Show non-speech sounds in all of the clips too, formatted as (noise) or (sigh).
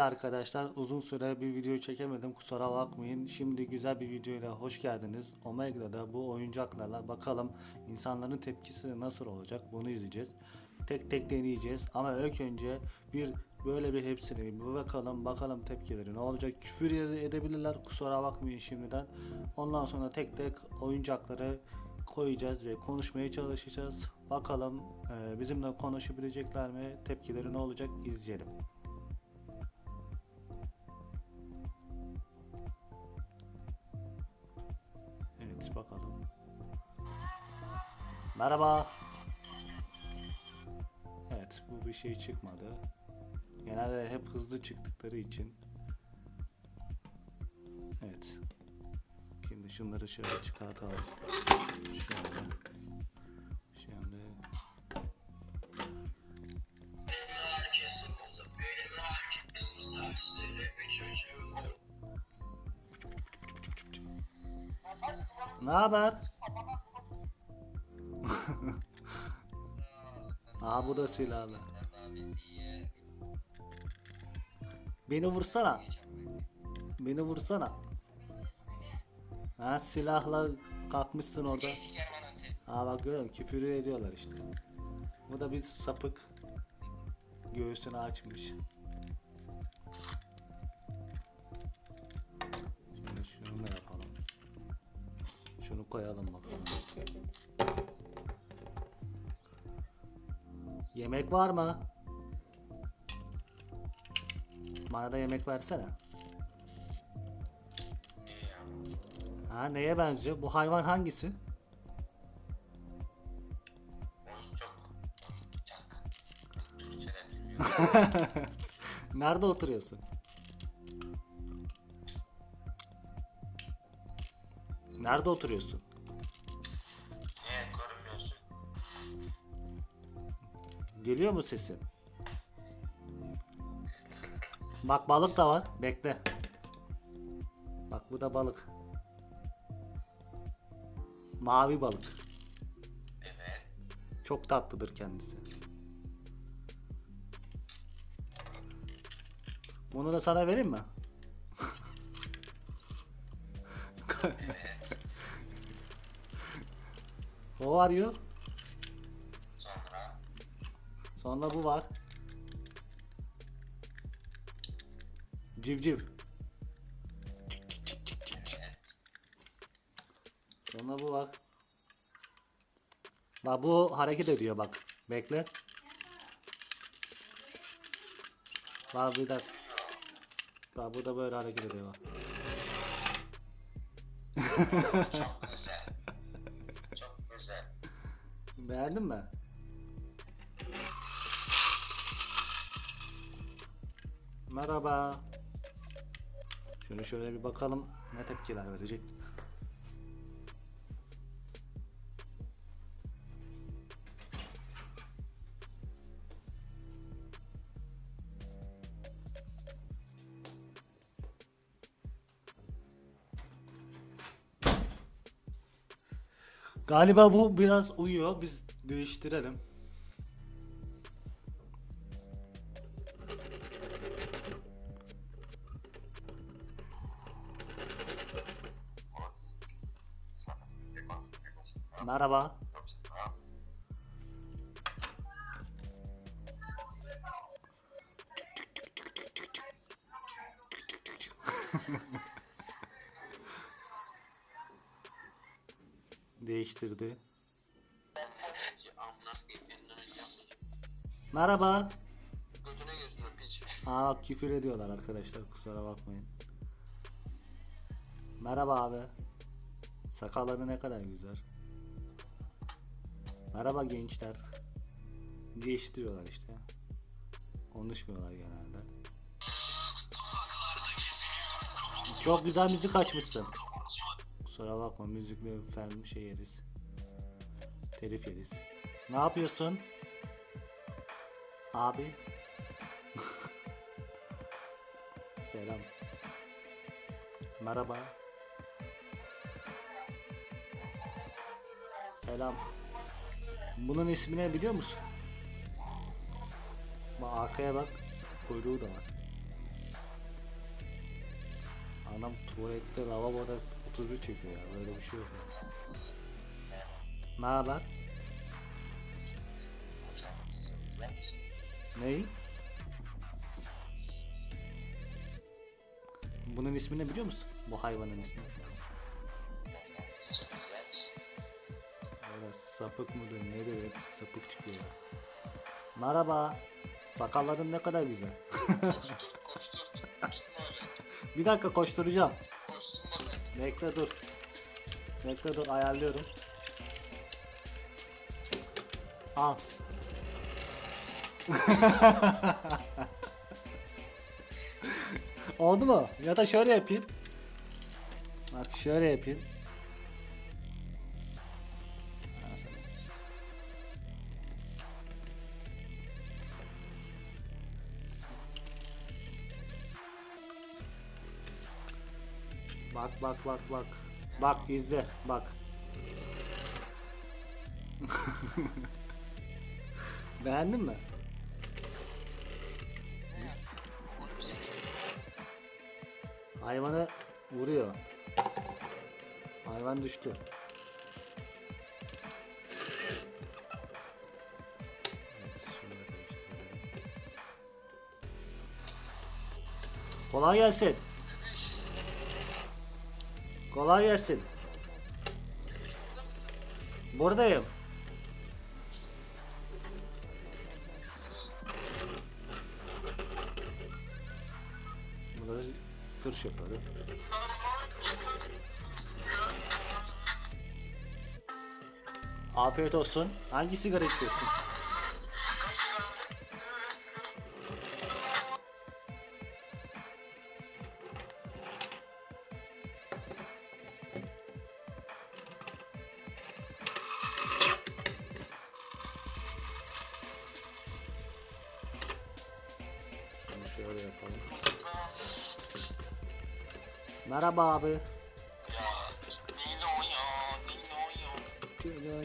Değerli arkadaşlar uzun süre bir video çekemedim kusura bakmayın. Şimdi güzel bir videoyla hoş geldiniz. Omega'da bu oyuncaklarla bakalım insanların tepkisi nasıl olacak bunu izleyeceğiz. Tek tek deneyeceğiz ama ilk önce bir böyle bir hepsini bir bakalım bakalım tepkileri ne olacak. Küfür edebilirler kusura bakmayın şimdiden. Ondan sonra tek tek oyuncakları koyacağız ve konuşmaya çalışacağız. Bakalım bizimle konuşabilecekler mi? Tepkileri ne olacak? izleyelim. Merhaba. Evet bu bir şey çıkmadı. Genelde hep hızlı çıktıkları için. Evet. Şimdi şunları şöyle çıkartalım. Şöyle. Şimdi ne haber? Aa bu da silahlı. Beni vursana. Beni vursana. Ha silahla kalkmışsın orada. Aa bak görüyor musun? Küfür ediyorlar işte. Bu da bir sapık. Göğsünü açmış. Şimdi şunu da yapalım. Şunu koyalım bakalım. Yemek var mı? Bana da yemek versene. Ha neye benziyor? Bu hayvan hangisi? (laughs) Nerede oturuyorsun? Nerede oturuyorsun? Geliyor mu sesim? Bak balık da var. Bekle. Bak bu da balık. Mavi balık. Evet. Çok tatlıdır kendisi. Bunu da sana vereyim mi? (laughs) o var you. Sonra bu var. Civciv. Sonra bu var. Bak bu hareket ediyor bak. Bekle. Bak bir dakika. Bak bu da böyle hareket ediyor bak. çok güzel. Çok güzel. Beğendin mi? Merhaba. Şunu şöyle bir bakalım ne tepkiler verecek. Galiba bu biraz uyuyor. Biz değiştirelim. Merhaba. (laughs) Değiştirdi. Merhaba. Aa küfür ediyorlar arkadaşlar kusura bakmayın. Merhaba abi. Sakalları ne kadar güzel. Merhaba gençler. Değiştiriyorlar işte. Konuşmuyorlar genelde. Çok güzel müzik açmışsın. Kusura bakma müzikle falan şey yeriz. Telif yeriz. Ne yapıyorsun? Abi. (laughs) Selam. Merhaba. Selam. Bunun ismi ne biliyor musun? Bak arkaya bak. Kuyruğu da var. Adam tuvalette lavaboda 31 çekiyor ya. Böyle bir şey yok. Ne haber? Ney? Bunun ismini biliyor musun? Bu hayvanın ismi. Sapık mıdır nedir hepsi sapık çıkıyor ya. Merhaba. Sakalların ne kadar güzel. Koştur koştur. Öyle. (laughs) Bir dakika koşturacağım. Koşsun bakayım. Bekle dur. Bekle dur ayarlıyorum. Al. (laughs) Oldu mu? Ya da şöyle yapayım. Bak şöyle yapayım. Bak bak bak bak. Bak izle bak. (laughs) Beğendin mi? Hayvanı vuruyor. Hayvan düştü. Evet. Kolay gelsin. Kolay gelsin. Buradayım. Burada tır şoförü. Afiyet olsun. Hangi sigara içiyorsun? Şöyle yapalım. Merhaba abi. Ya. Nino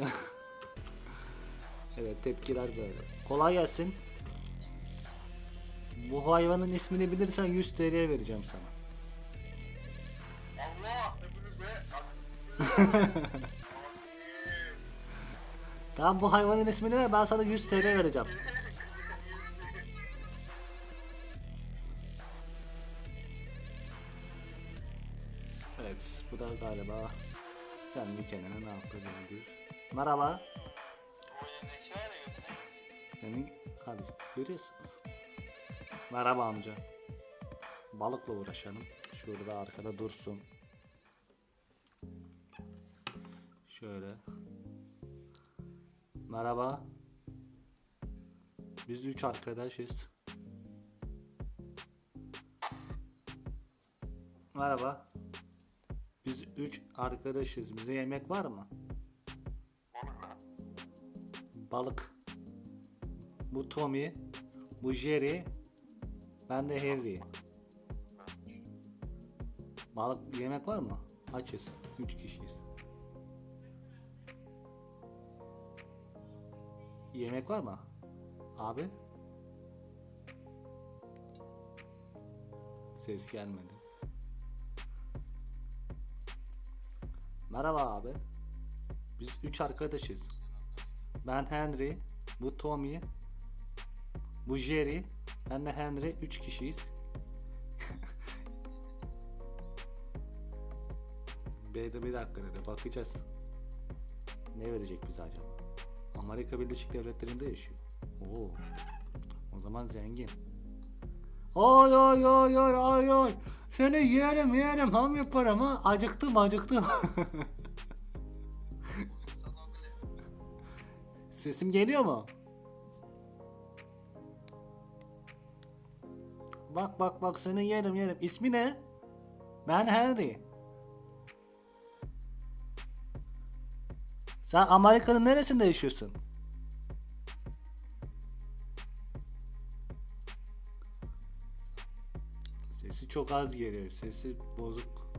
ya. (laughs) Evet tepkiler böyle. Kolay gelsin. Bu hayvanın ismini bilirsen 100 TL vereceğim sana. Allah. (laughs) Tamam bu hayvanın ismini ver ben sana 100 TL vereceğim. (laughs) bu da galiba kendi kendine ne yapabilir? Merhaba. Al işte görüyorsunuz. Merhaba amca. Balıkla uğraşalım. Şurada arkada dursun. Şöyle. Merhaba. Biz üç arkadaşız. Merhaba. Üç arkadaşız. Bize yemek var mı? Balık. Bu Tommy. Bu Jerry. Ben de Harry. Balık yemek var mı? Açız. Üç kişiyiz. Yemek var mı? Abi? Ses gelmedi. Merhaba abi. Biz üç arkadaşız. Ben Henry, bu Tommy, bu Jerry, ben de Henry. Üç kişiyiz. (laughs) B'de bir dakika dedi. Bakacağız. Ne verecek bize acaba? Amerika Birleşik Devletleri'nde yaşıyor. Oo. O zaman zengin. Oy oy oy oy oy oy. Seni yerim yerim ham yaparım ha. Acıktım acıktım. (laughs) Sesim geliyor mu? Bak bak bak seni yerim yerim. İsmi ne? Ben Henry. Sen Amerika'nın neresinde yaşıyorsun? Çok az geliyor. Sesi bozuk.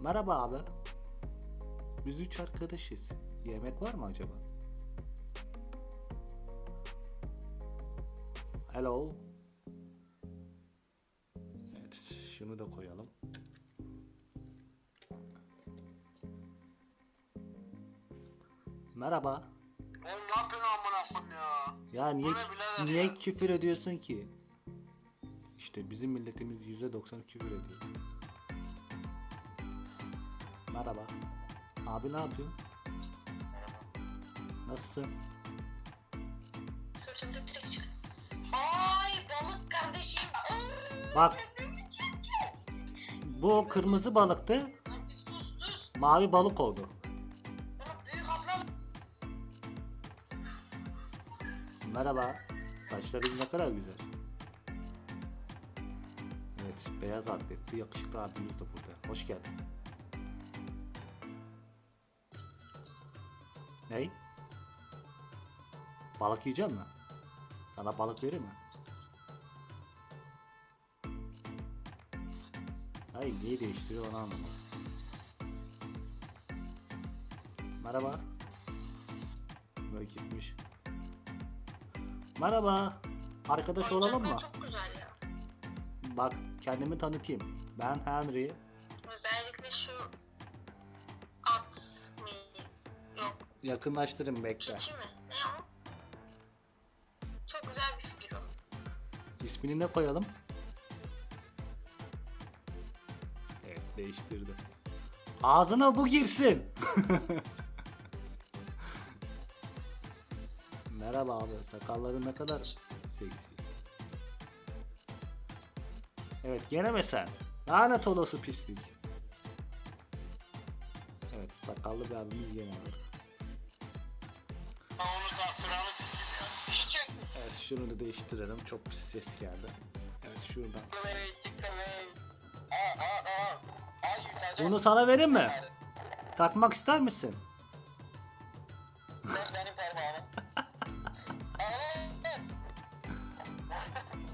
Merhaba abi. Biz üç arkadaşız. Yemek var mı acaba? Hello. Evet, şunu da koyalım. Merhaba. Oğlum ne yapıyorsun amına koyayım ya? Ya niye niye küfür ediyorsun ki? İşte bizim milletimiz %90 küfür ediyor. Merhaba. Abi ne yapıyorsun? Nasılsın? Gördüğümde direkt çık. Ay balık kardeşim. Bak bu kırmızı balıktı. Sus sus. Mavi balık oldu. Merhaba. Saçların ne kadar güzel. Evet, beyaz atletli yakışıklı abimiz de burada. Hoş geldin. Ney? Balık yiyecek mi? Sana balık verir mi? Hayır, niye değiştiriyor onu anlamadım. Merhaba. Böyle gitmiş. Merhaba. Arkadaş olalım mı? Çok güzel ya. Bak kendimi tanıtayım. Ben Henry. Özellikle şu at mı? Yok. Yakınlaştırın bekle. Keçi mi? Ne o? Çok güzel bir figür o. İsmini ne koyalım? Evet değiştirdi. Ağzına bu girsin. (laughs) Merhaba abi. Sakalların ne kadar seksi. Evet gene mi sen? Lanet olası pislik. Evet sakallı bir abimiz gene. İşçi. Evet şunu da değiştirelim. Çok pis ses geldi. Evet şuradan. Bunu sana vereyim mi? Takmak ister misin?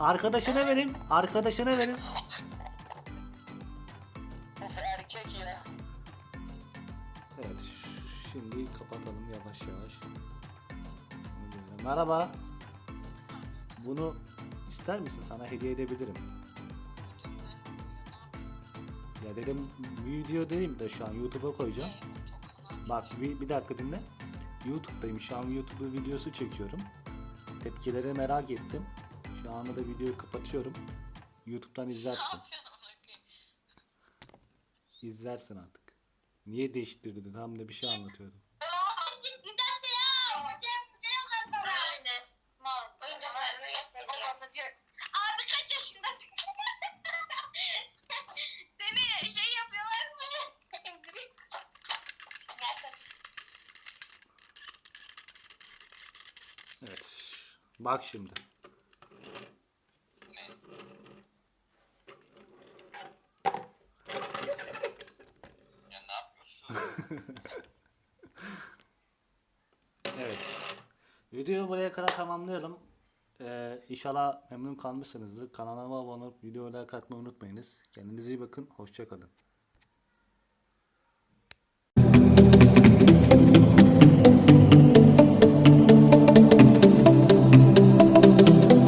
Arkadaşına vereyim. Arkadaşına. Uf erkek ya. Evet şimdi kapatalım yavaş yavaş. Merhaba. Bunu ister misin? Sana hediye edebilirim. Ya dedim video değil de şu an YouTube'a koyacağım. Bak bir, bir dakika dinle. YouTube'dayım. Şu an YouTube videosu çekiyorum. Tepkileri merak ettim. Şu anda da videoyu kapatıyorum. YouTube'dan izlersin. İzlersin artık. Niye değiştirdin? Tam da bir şey anlatıyordum. Abi kaç yaşındasın? (laughs) Seni şey yapıyorlar mı? Emzirik. Evet. Bak şimdi. Ya ne yapıyorsun? Evet. Videoyu buraya kadar tamamlayalım. Ee, inşallah memnun kalmışsınızdır. Kanalıma abone olup videoya like atmayı unutmayınız. Kendinize iyi bakın. Hoşçakalın.